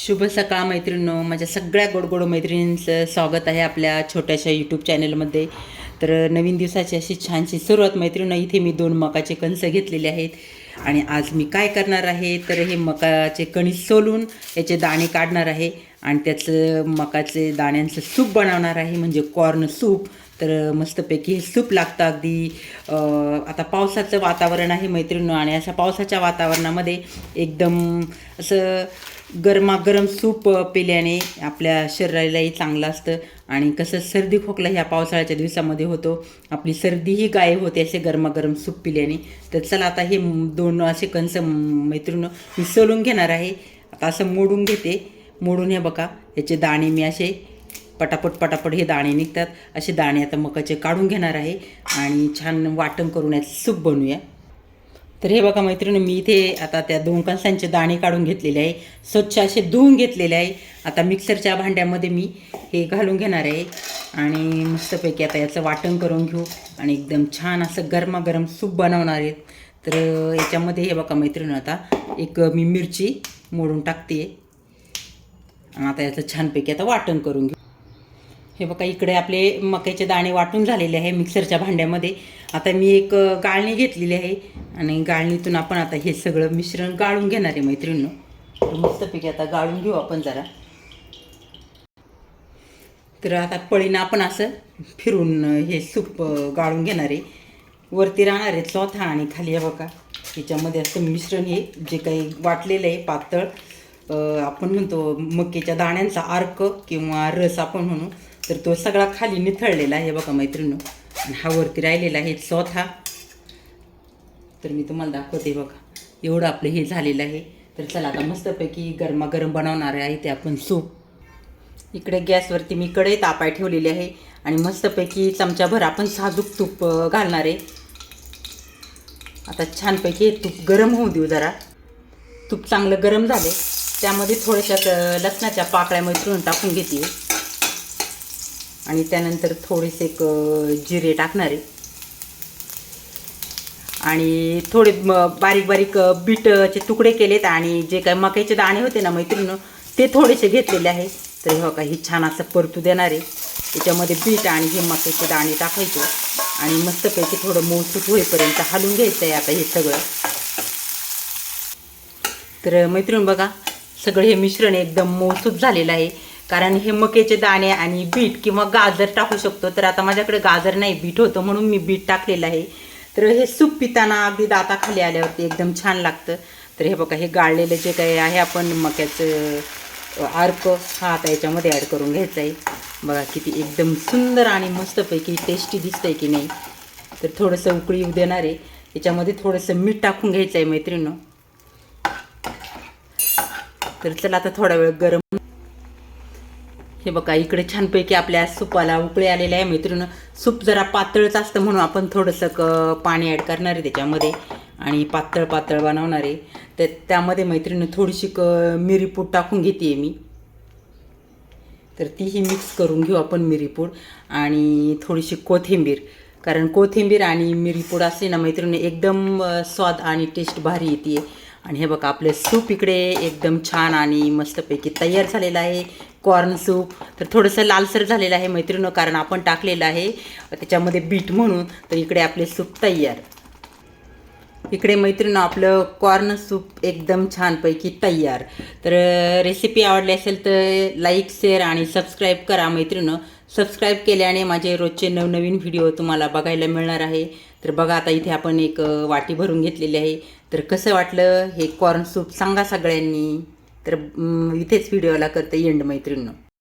शुभ सकाळ मैत्रिणींनो. माझ्या सगळ्या गोडगोड मैत्रिणींचं स्वागत आहे आपल्या छोट्याशा यूट्यूब चॅनलमध्ये तर नवीन दिवसाची अशी छानशी सुरुवात मैत्रिणी इथे मी दोन मकाचे कणस घेतलेले आहेत. आणि आज मी काय करणार आहे? तर हे मकाचे कणीस सोलून याचे दाणे काढणार आहे. आणि त्याचं मकाचे दाण्यांचं सूप बनवणार आहे म्हणजे कॉर्न सूप. तर मस्तपैकी हे सूप लागतं अगदी. आता पावसाचं वातावरण आहे मैत्रिणी आणि अशा पावसाच्या वातावरणामध्ये एकदम असं गरमागरम सूप पिल्याने आपल्या शरीरालाही चांगलं असतं. आणि कसं सर्दी खोकला ह्या पावसाळ्याच्या दिवसामध्ये होतो. आपली सर्दीही गायब होते असे गरमागरम सूप पिल्याने. तर चला आता हे दोन असे कंस मैत्रिणी मी सोलून घेणार आहे. आता असं मोडून घेते. मोडून हे बघा याचे दाणे मी असे पटापट पटापट हे दाणे निघतात. असे दाणे आता मकाचे काढून घेणार आहे. आणि छान वाटण करून याचं सूप बनवूया. तर हे बघा मैत्रिणी मी इथे आता त्या दोन कणसांचे दाणे काढून घेतलेले आहे. स्वच्छ असे धुवून घेतलेले आहे. आता मिक्सरच्या भांड्यामध्ये मी हे घालून घेणार आहे. आणि मस्तपैकी आता याचं वाटण करून घेऊ. आणि एकदम छान असं गरमागरम सूप बनवणार आहे. तर याच्यामध्ये हे बघा मैत्रिणी आता एक मी मिरची मोडून टाकते आणि आता याचं छानपैकी आता वाटण करून घेऊ. हे बघा इकडे आपले मक्याचे दाणे वाटून झालेले आहे मिक्सरच्या भांड्यामध्ये. आता मी एक गाळणी घेतलेली आहे. आणि गाळणीतून आपण आता हे सगळं मिश्रण गाळून घेणार आहे मैत्रिणीनं. मस्तपैकी आता गाळून घेऊ आपण जरा. तर आता पळीनं आपण असं फिरून हे सूप गाळून घेणार आहे. वरती राहणार आहे चौथा आणि खाली हे बघा. याच्यामध्ये असं मिश्रण हे जे काही वाटलेलं आहे पातळ आपण म्हणतो मक्याच्या दाण्यांचा अर्क किंवा रस आपण म्हणू तर तो सगळा खाली निथळलेला आहे बघा मैत्रिणी हा वरती राहिलेला आहे चौथा. तर मी तुम्हाला दाखवते बघा. एवढं आपलं हे झालेलं आहे. तर चला आता मस्तपैकी गरमागरम बनवणार आहे ते आपण सूप. इकडे गॅसवरती मी कढई तापाय ठेवलेली आहे आणि मस्तपैकी चमच्याभर आपण साजूक तूप घालणार आहे. आता छानपैकी तूप गरम होऊ देऊ जरा. तूप चांगलं गरम झाले त्यामध्ये थोड्याशा लसणाच्या पाकळ्यामध्ये मैत्रून टाकून घेते. आणि त्यानंतर थोडेसे एक जिरे टाकणार आहे. आणि थोडे बारीक बारीक बीटचे तुकडे केलेत आणि जे काही मकाईचे दाणे होते ना मैत्रिणीनं ते थोडेसे घेतलेले आहे तर हे बघा ही छान असं परतू देणार आहे. त्याच्यामध्ये बीट आणि हे मक्याचे दाणे टाकायचे आणि मस्तपैकी थोडं मऊसूत होईपर्यंत हलून घ्यायचं आहे आता हे सगळं. तर मैत्रीण बघा सगळं हे मिश्रण एकदम मऊसूत झालेलं आहे. कारण हे मक्याचे दाणे आणि बीट किंवा गाजर टाकू शकतो. तर आता माझ्याकडे गाजर नाही बीट होतं म्हणून मी बीट टाकलेलं आहे. तर हे सूप पिताना अगदी दाताखाली आल्यावरती एकदम छान लागतं. तर हे बघा हे गाळलेलं जे काही आहे आपण मक्याचं अर्क हा आता याच्यामध्ये ॲड करून घ्यायचा आहे. बघा किती एकदम सुंदर आणि मस्तपैकी टेस्टी दिसतंय की नाही. तर थोडंसं उकळी येऊ देणार आहे. याच्यामध्ये थोडंसं मीठ टाकून घ्यायचं आहे मैत्रिणं तर चला आता थोडा वेळ गरम हे बघा इकडे छानपैकी आपल्या सुपाला उकळे आलेले आहे. मैत्रिणी सूप जरा पातळच असतं म्हणून आपण थोडंसं क पाणी ॲड करणार आहे त्याच्यामध्ये आणि पातळ पातळ बनवणार आहे. तर त्यामध्ये मैत्रिणी थोडीशी क मिरीपूड टाकून घेते मी. तर तीही मिक्स करून घेऊ आपण मिरीपूड आणि थोडीशी कोथिंबीर. कारण कोथिंबीर आणि मिरीपूड असली ना मैत्रिणी एकदम स्वाद आणि टेस्ट भारी येते आणि हे बघा आपलं सूप इकडे एकदम छान आणि मस्तपैकी तयार झालेलं आहे. कॉर्न सूप तर थोडंसं लालसर झालेलं आहे मैत्रिणं कारण आपण टाकलेलं आहे. त्याच्यामध्ये बीट म्हणून तर इकडे आपले सूप तयार. इकडे मैत्रिणं आपलं कॉर्न सूप एकदम छानपैकी तयार. तर रेसिपी आवडली असेल तर लाईक शेअर आणि सबस्क्राईब करा मैत्रिणं सबस्क्राईब केल्याने माझे रोजचे नवनवीन व्हिडिओ तुम्हाला बघायला मिळणार आहे. तर बघा आता इथे आपण एक वाटी भरून घेतलेली आहे. तर कसं वाटलं हे कॉर्न सूप सांगा सगळ्यांनी. तर इथेच व्हिडिओला करते एंड मैत्रिणी